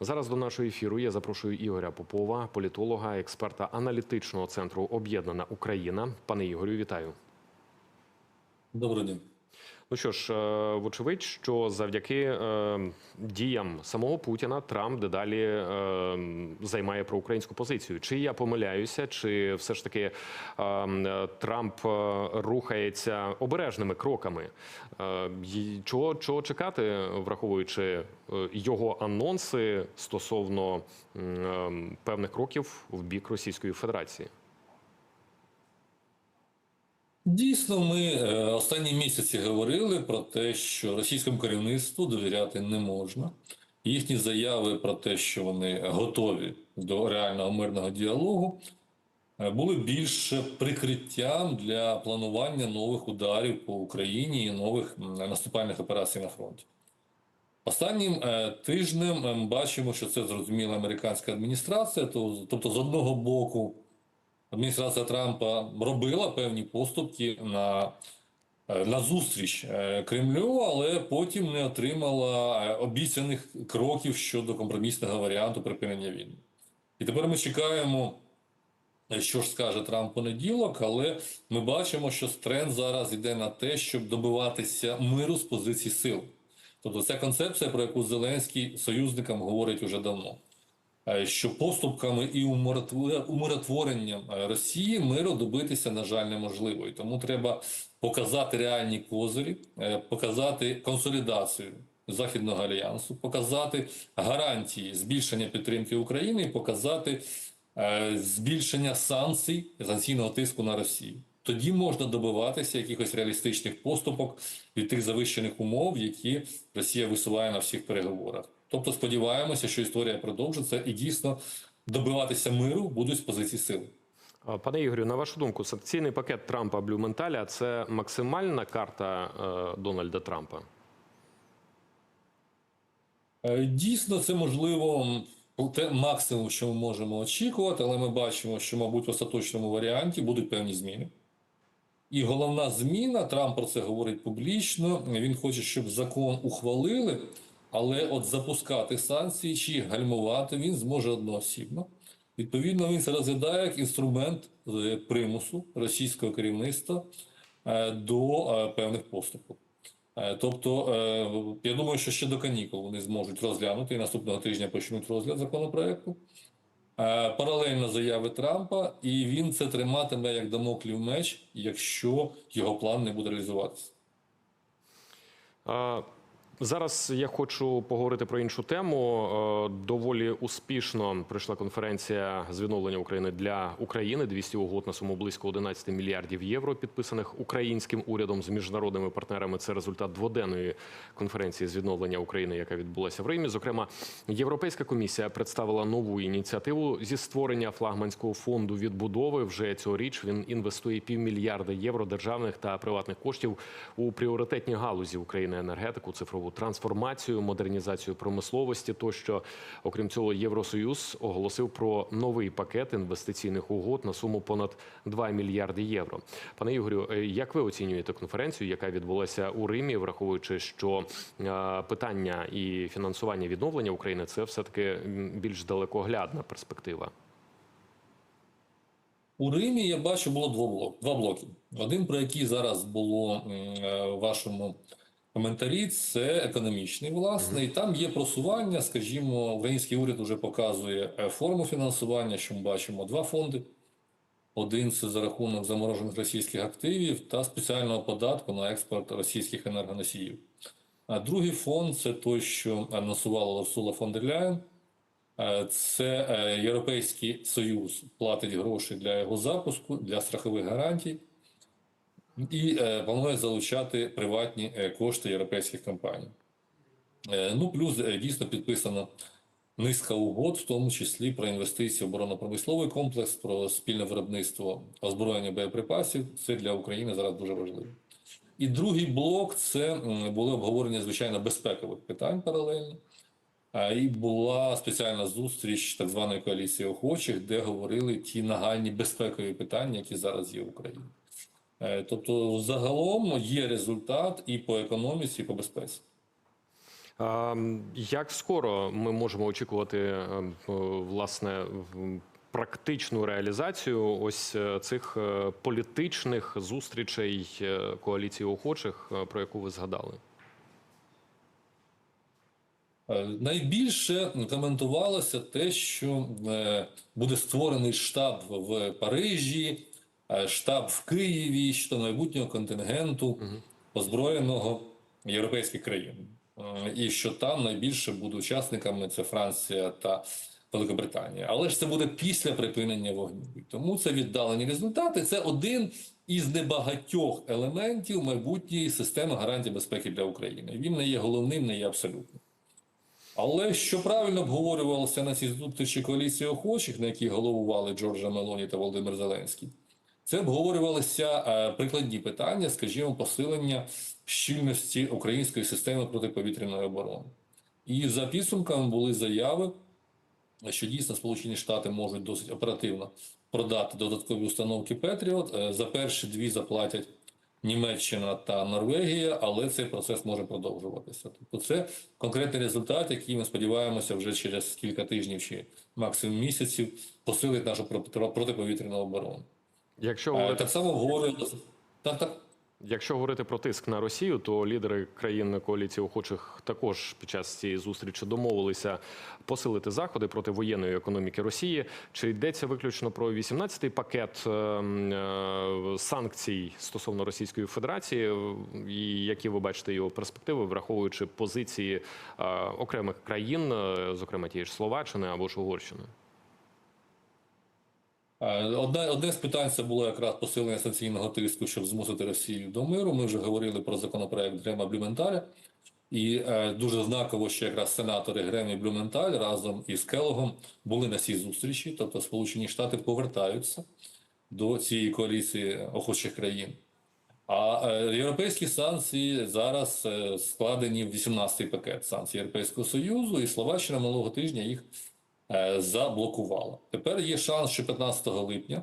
Зараз до нашого ефіру я запрошую Ігоря Попова, політолога, експерта аналітичного центру Об'єднана Україна. Пане Ігорю, вітаю. Добрий дня. Ну що ж, е, вочевидь, що завдяки е, діям самого Путіна Трамп дедалі е, займає проукраїнську позицію. Чи я помиляюся, чи все ж таки Трамп рухається обережними кроками? Чого, чого чекати, враховуючи його анонси стосовно е, певних кроків в бік Російської Федерації? Дійсно, ми е, останні місяці говорили про те, що російському керівництву довіряти не можна. Їхні заяви про те, що вони готові до реального мирного діалогу, е, були більше прикриттям для планування нових ударів по Україні і нових наступальних операцій на фронті. Останнім е, тижнем е, ми бачимо, що це зрозуміла американська адміністрація. Тобто, з одного боку, адміністрація Трампа робила певні поступки на, е, на зустріч е, Кремлю, але потім не отримала е, обіцяних кроків щодо компромісного варіанту припинення війни. І тепер ми чекаємо, що ж скаже Трамп понеділок, але ми бачимо, що тренд зараз йде на те, щоб добиватися миру з позицій сил. Тобто ця концепція, про яку Зеленський союзникам говорить уже давно. Е, що поступками і умиротвор- умиротворенням е, Росії миру добитися, на жаль, неможливо. І тому треба показати реальні козирі, е, показати консолідацію Західного альянсу, показати гарантії збільшення підтримки України і показати збільшення санкцій, санкційного тиску на Росію. Тоді можна добиватися якихось реалістичних поступок від тих завищених умов, які Росія висуває на всіх переговорах. Тобто сподіваємося, що історія продовжиться і дійсно добиватися миру будуть з позиції сили. Пане Ігорю, на вашу думку, санкційний пакет Трампа Блюменталя це максимальна карта е, Дональда Трампа? Е, Дійсно, це можливо те максимум, що ми можемо очікувати, але ми бачимо, що, мабуть, в остаточному варіанті будуть певні зміни. І головна зміна, Трамп про це говорить публічно. Він хоче, щоб закон ухвалили, але от запускати санкції чи гальмувати він зможе одноосібно. Відповідно, він це розглядає як інструмент е, примусу російського керівництва е, до е, певних поступок. Тобто, я думаю, що ще до канікул вони зможуть розглянути і наступного тижня почнуть розгляд законопроекту. Паралельно заяви Трампа, і він це триматиме як дамоклів меч, якщо його план не буде реалізуватися. Зараз я хочу поговорити про іншу тему. Е, Доволі успішно пройшла конференція з відновлення України для України. 200 угод на суму близько 11 мільярдів євро, підписаних українським урядом з міжнародними партнерами. Це результат дводенної конференції з відновлення України, яка відбулася в Римі. Зокрема, Європейська комісія представила нову ініціативу зі створення флагманського фонду відбудови. Вже цьогоріч він інвестує півмільярда євро державних та приватних коштів у пріоритетні галузі України енергетику, цифрову трансформацію, модернізацію промисловості. Тощо, окрім цього, Євросоюз оголосив про новий пакет інвестиційних угод на суму понад 2 мільярди євро. Пане Ігорю, е, як ви оцінюєте конференцію, яка відбулася у Римі, враховуючи, що е, питання і фінансування відновлення України це все таки більш далекоглядна перспектива? У Римі я бачу було два блоки. Один, про який зараз було е, в вашому коментарі, це економічний, власне, і там є просування. Скажімо, український уряд вже показує е, форму фінансування, що ми бачимо два фонди. Один це за рахунок заморожених російських активів та спеціального податку на експорт російських енергоносіїв. А другий фонд це той, що анонсувала Урсула фон дер Ляєн. Е, Це е, Європейський Союз платить гроші для його запуску, для страхових гарантій і е, планує залучати приватні е, кошти європейських компаній. Е, Ну, плюс е, дійсно підписана низка угод, в тому числі про інвестиції в оборонно-промисловий комплекс, про спільне виробництво озброєння боєприпасів. Це для України зараз дуже важливо. І другий блок це були обговорення, звичайно, безпекових питань паралельно. І була спеціальна зустріч так званої коаліції охочих, де говорили ті нагальні безпекові питання, які зараз є в Україні. Е, Тобто, загалом є результат і по економіці, і по безпеці. Як скоро ми можемо очікувати ем, е, власне практичну реалізацію ось е, цих е, політичних зустрічей е, коаліції охочих, е, про яку ви згадали? Е, Найбільше коментувалося те, що е, буде створений штаб в Парижі, е, штаб в Києві щодо майбутнього контингенту озброєного європейських країн. Е, І що там найбільше будуть учасниками це Франція та Великобританія. Але ж це буде після припинення вогню. Тому це віддалені результати. Це один із небагатьох елементів майбутньої системи гарантій безпеки для України. Він не є головним, не є абсолютним. Але що правильно обговорювалося на цій зустрічі коаліції охочих, на якій головували Джорджа Мелоні та Володимир Зеленський, це обговорювалися е, прикладні питання, скажімо, посилення щільності української системи протиповітряної оборони. І за підсумками були заяви, що дійсно Сполучені Штати можуть досить оперативно продати додаткові установки Петріот. Е, За перші дві заплатять Німеччина та Норвегія, але цей процес може продовжуватися. Тобто, це конкретний результат, який ми сподіваємося вже через кілька тижнів чи максимум місяців посилить нашу протиповітряну оборону. Якщо Е, говорити Так само обговорювалося. Так, так. Якщо говорити про тиск на Росію, то лідери країн коаліції охочих також під час цієї зустрічі домовилися посилити заходи проти воєнної економіки Росії. Чи йдеться виключно про 18-й пакет е, е, санкцій стосовно Російської Федерації, і які ви бачите його перспективи, враховуючи позиції е, окремих країн, е, зокрема тієї ж Словаччини або ж Угорщини? Е, Одне, одне з питань це було якраз посилення санкційного тиску, щоб змусити Росію до миру. Ми вже говорили про законопроект Грема Блюменталя. І е, дуже знаково, що якраз сенатори Грем і Блюменталь разом із Келогом були на цій зустрічі. Тобто Сполучені Штати повертаються до цієї коаліції охочих країн. А е, європейські санкції зараз е, складені в 18-й пакет санкцій Європейського Союзу, і Словаччина минулого тижня їх заблокувала. Тепер є шанс, що 15 липня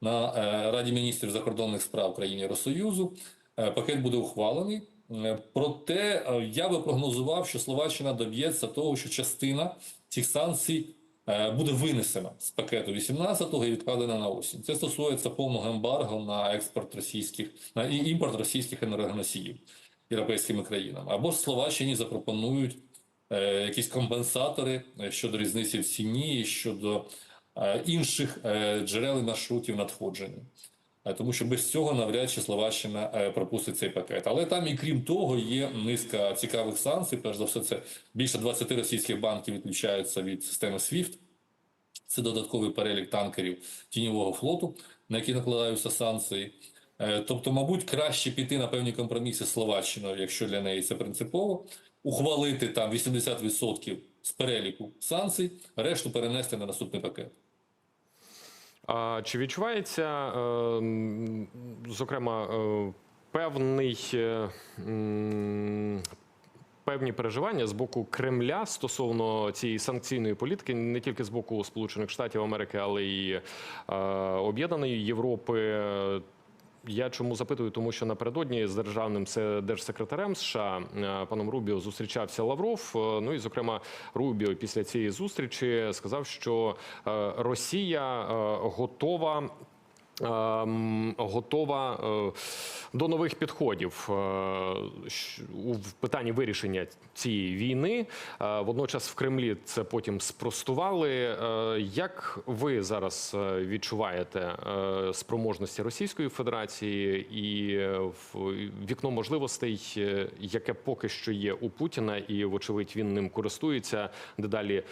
на е, Раді міністрів закордонних справ країн Євросоюзу е, пакет буде ухвалений. Е, Проте е, я би прогнозував, що Словаччина доб'ється того, що частина цих санкцій е, буде винесена з пакету 18-го і відкладена на осінь. Це стосується повного ембарго на експорт російських на імпорт російських енергоносіїв європейськими країнами. Або Словаччині запропонують е, якісь компенсатори е, щодо різниці в ціні щодо е, інших е, джерел і маршрутів надходження. Е, Тому що без цього навряд чи Словаччина е, пропустить цей пакет. Але там, і крім того, є низка цікавих санкцій. Перш за все, це більше 20 російських банків відключаються від системи SWIFT. Це додатковий перелік танкерів тіньового флоту, на які накладаються санкції. Е, Тобто, мабуть, краще піти на певні компроміси з Словаччиною, якщо для неї це принципово, ухвалити там 80% з переліку санкцій, решту перенести на наступний пакет. А чи відчувається, е, зокрема, е, певний е, певні переживання з боку Кремля стосовно цієї санкційної політики, не тільки з боку Сполучених Штатів Америки, але й е, Об'єднаної Європи? Я чому запитую? Тому що напередодні з державним се- держсекретарем США е, паном Рубіо зустрічався Лавров. Е, Ну і зокрема, Рубіо після цієї зустрічі сказав, що е, Росія готова. Ем, Готова е, до нових підходів е, у питанні вирішення цієї війни. Е, Водночас в Кремлі це потім спростували. Як ви зараз відчуваєте спроможності Російської Федерації і вікно можливостей, яке поки що є у Путіна, і вочевидь він ним користується дедалі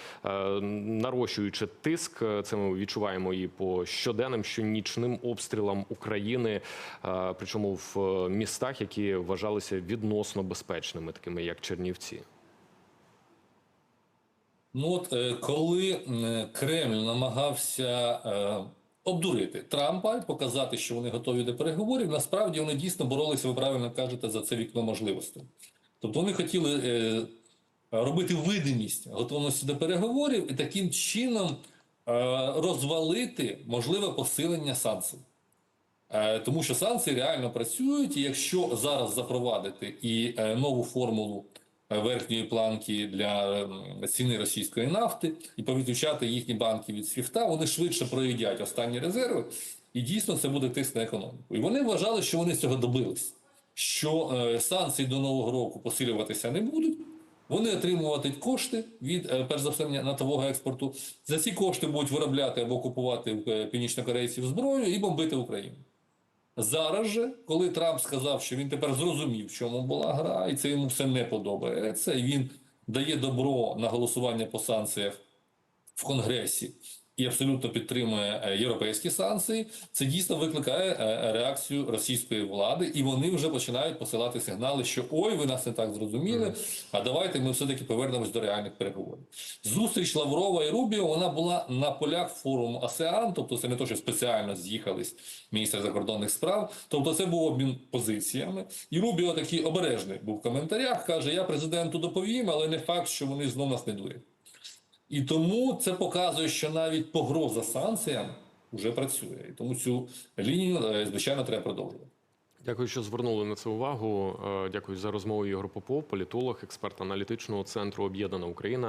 нарощуючи тиск. Це ми відчуваємо і по щоденним, щонічним обстрілам України, е, причому в е, містах, які вважалися відносно безпечними, такими як Чернівці. Ну от е, коли Кремль намагався обдурити Трампа і показати, що вони готові до переговорів, насправді вони дійсно боролися, ви правильно кажете, за це вікно можливостей. Тобто вони хотіли робити видимість готовності до переговорів і таким чином розвалити можливе посилення санкцій. Е, Тому що санкції реально працюють, і якщо зараз запровадити і е, нову формулу е, верхньої планки для ем, ціни російської нафти і повідключати їхні банки від свіфта, вони швидше проїдять останні резерви, і дійсно це буде тиск на економіку. І вони вважали, що вони цього добились, що е, санкції до нового року посилюватися не будуть. Вони отримуватимуть кошти від е, перш за все натового експорту. За ці кошти будуть виробляти або купувати е, північнокорейців зброю і бомбити Україну. Зараз же, коли Трамп сказав, що він тепер зрозумів, в чому була гра, і це йому все не подобається, і він дає добро на голосування по санкціях в Конгресі і абсолютно підтримує е, європейські санкції, це дійсно викликає е, реакцію російської влади, і вони вже починають посилати сигнали, що ой, ви нас не так зрозуміли. А давайте ми все-таки повернемось до реальних переговорів. Зустріч Лаврова і Рубіо вона була на полях форуму АСЕАН, тобто це не то, що спеціально з'їхались міністр закордонних справ. Тобто це був обмін позиціями. І Рубіо такий обережний був в коментарях. каже: Я президенту доповім, але не факт, що вони знов нас не дурять. І тому це показує, що навіть погроза санкціям вже працює. І тому цю лінію, е, звичайно, треба продовжувати. Дякую, що звернули на це увагу. Е, Дякую за розмову. Ігор Попов, політолог, експерт аналітичного центру Об'єднана Україна.